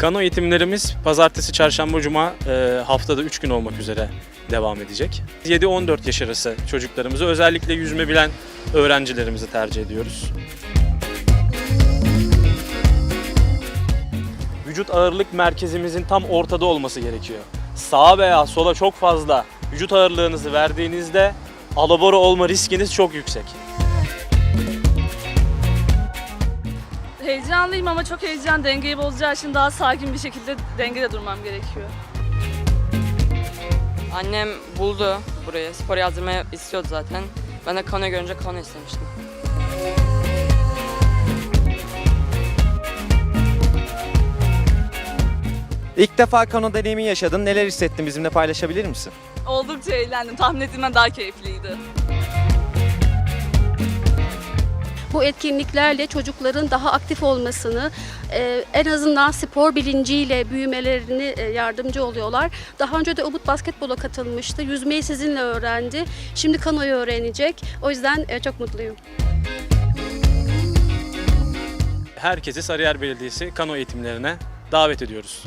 Kano eğitimlerimiz pazartesi, çarşamba, cuma e, haftada 3 gün olmak üzere devam edecek. 7-14 yaş arası çocuklarımızı özellikle yüzme bilen öğrencilerimizi tercih ediyoruz. Vücut ağırlık merkezimizin tam ortada olması gerekiyor. Sağa veya sola çok fazla vücut ağırlığınızı verdiğinizde alabora olma riskiniz çok yüksek. Heyecanlıyım ama çok heyecan dengeyi bozacağı için daha sakin bir şekilde dengede durmam gerekiyor. Annem buldu burayı. Spor yazdırmayı istiyordu zaten. Ben de kano görünce kano istemiştim. İlk defa kano deneyimi yaşadın. Neler hissettin bizimle paylaşabilir misin? Oldukça eğlendim. Tahmin ettiğimden daha keyifliydi. Bu etkinliklerle çocukların daha aktif olmasını, e, en azından spor bilinciyle büyümelerini e, yardımcı oluyorlar. Daha önce de Ubud basketbola katılmıştı. Yüzmeyi sizinle öğrendi. Şimdi kanoyu öğrenecek. O yüzden e, çok mutluyum. Herkesi Sarıyer Belediyesi kano eğitimlerine davet ediyoruz.